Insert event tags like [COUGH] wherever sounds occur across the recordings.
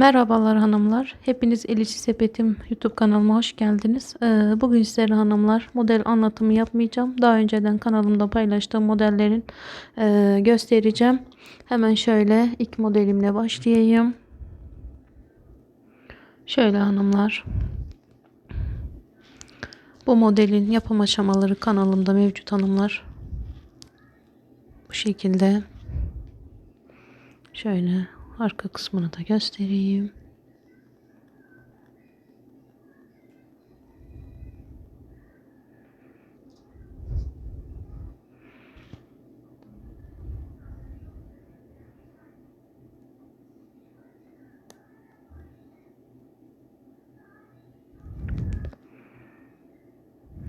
Merhabalar hanımlar. Hepiniz Eliçi Sepetim YouTube kanalıma hoş geldiniz. Ee, Bugün sizlere hanımlar model anlatımı yapmayacağım. Daha önceden kanalımda paylaştığım modellerin e, göstereceğim. Hemen şöyle ilk modelimle başlayayım. Şöyle hanımlar. Bu modelin yapım aşamaları kanalımda mevcut hanımlar. Bu şekilde. Şöyle arka kısmını da göstereyim.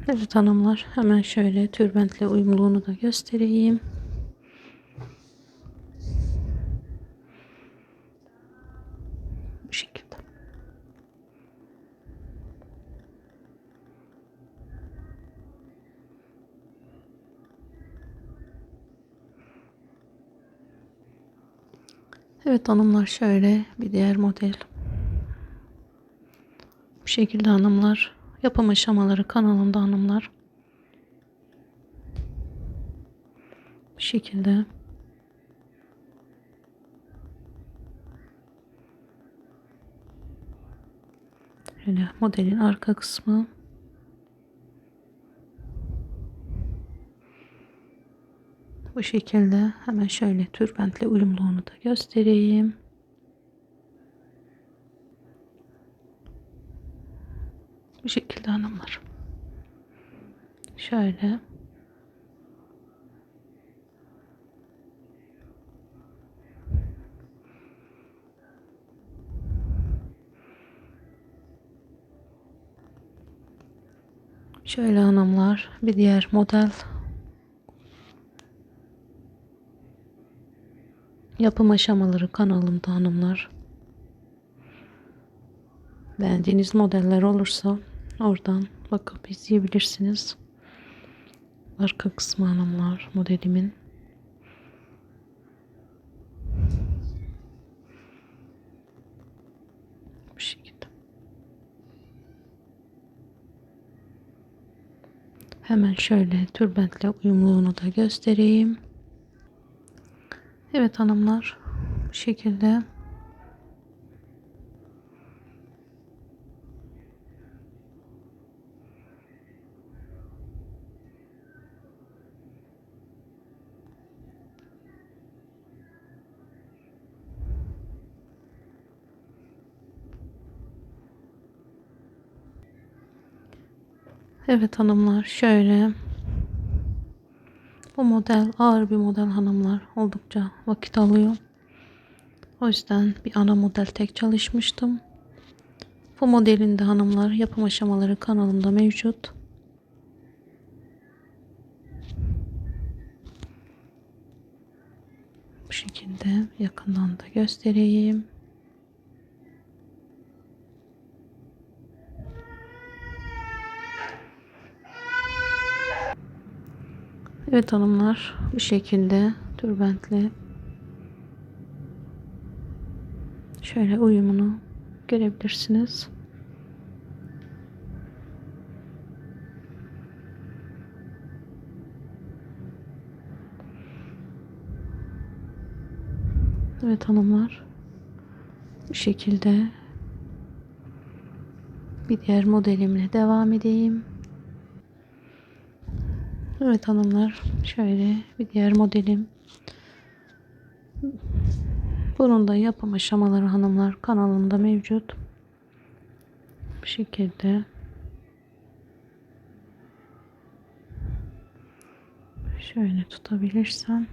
Evet hanımlar hemen şöyle tülbentle uyumluluğunu da göstereyim. Bu şekilde. Evet hanımlar şöyle bir diğer model. Bu şekilde hanımlar. Yapım aşamaları kanalımda hanımlar. Bu şekilde. Şöyle modelin arka kısmı. Bu şekilde hemen şöyle tülbentle uyumluğunu da göstereyim. Bu şekilde hanımlar. Şöyle. Şöyle hanımlar bir diğer model yapım aşamaları kanalımda hanımlar beğendiğiniz modeller olursa oradan bakıp izleyebilirsiniz. Arka kısmı hanımlar modelimin bu şekilde. Hemen şöyle tülbentle uyumluluğunu da göstereyim. Evet hanımlar bu şekilde. Evet hanımlar şöyle bu model ağır bir model hanımlar oldukça vakit alıyor. O yüzden bir ana model tek çalışmıştım. Bu modelin de hanımlar yapım aşamaları kanalımda mevcut. Bu şekilde yakından da göstereyim. Evet hanımlar bu şekilde tülbentli şöyle uyumunu görebilirsiniz. Evet hanımlar bu şekilde bir diğer modelimle devam edeyim. Evet hanımlar şöyle bir diğer modelim. Bunun da yapım aşamaları hanımlar kanalımda mevcut. Bu şekilde. Şöyle tutabilirsem.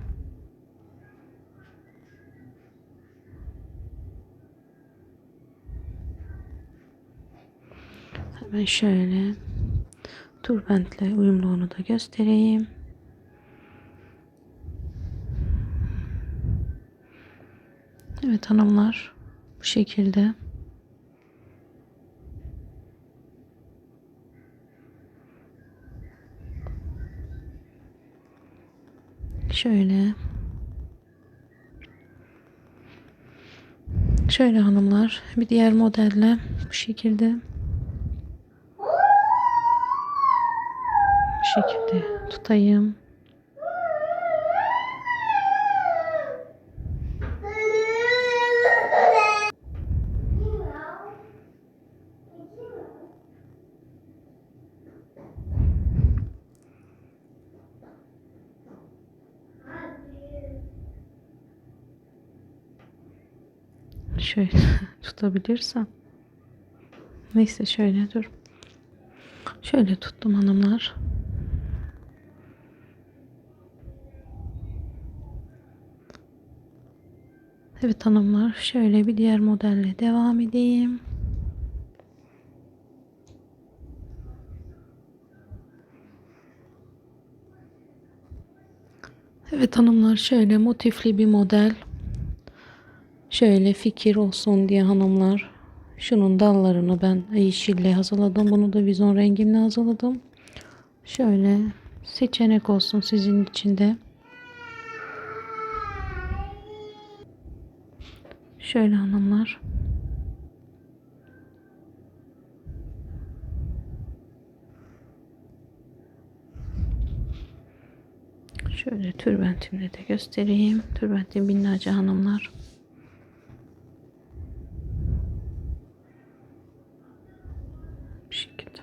Hemen şöyle Turbentle uyumluğunu da göstereyim. Evet hanımlar bu şekilde. Şöyle Şöyle hanımlar bir diğer modelle bu şekilde tutayım. Şöyle [LAUGHS] tutabilirsem. Neyse şöyle dur. Şöyle tuttum hanımlar. Evet hanımlar şöyle bir diğer modelle devam edeyim. Evet hanımlar şöyle motifli bir model. Şöyle fikir olsun diye hanımlar. Şunun dallarını ben yeşille hazırladım. Bunu da vizon rengimle hazırladım. Şöyle seçenek olsun sizin için de. Şöyle hanımlar. Şöyle tülbentimle de göstereyim. Tülbentim binlerce hanımlar. Bu şekilde.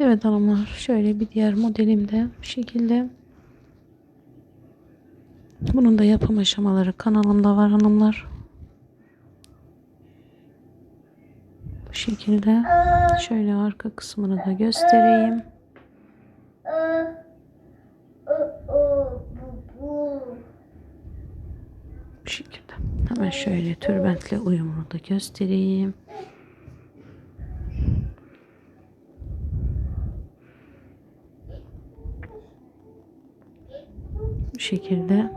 Evet hanımlar şöyle bir diğer modelimde bu şekilde. Bunun da yapım aşamaları kanalımda var hanımlar. Bu şekilde. Şöyle arka kısmını da göstereyim. Bu şekilde. Hemen şöyle tülbentle uyumunu da göstereyim. Şekilde.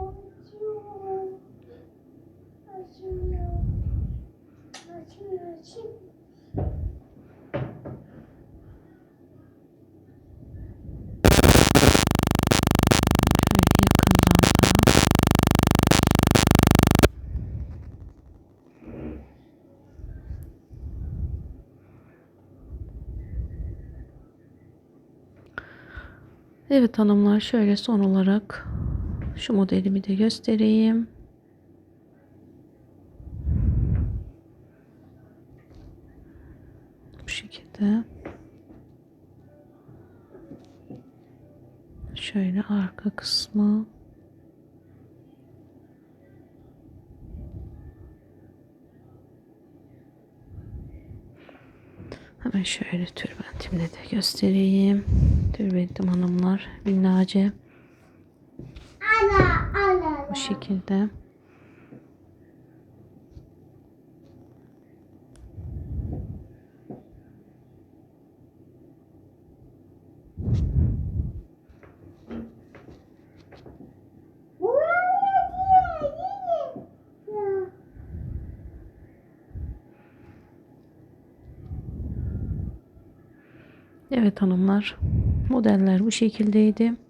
Evet hanımlar şöyle son olarak şu modelimi de göstereyim. Bu şekilde. Şöyle arka kısmı. Hemen şöyle tülbentimle de göstereyim. Tülbentim hanımlar binlerce. Şekilde. Evet hanımlar. Modeller bu şekildeydi.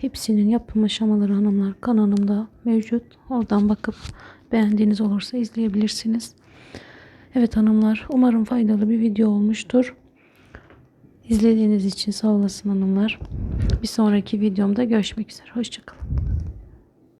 Hepsinin yapım aşamaları hanımlar kanalımda mevcut. Oradan bakıp beğendiğiniz olursa izleyebilirsiniz. Evet hanımlar umarım faydalı bir video olmuştur. İzlediğiniz için sağ olasın hanımlar. Bir sonraki videomda görüşmek üzere. Hoşçakalın.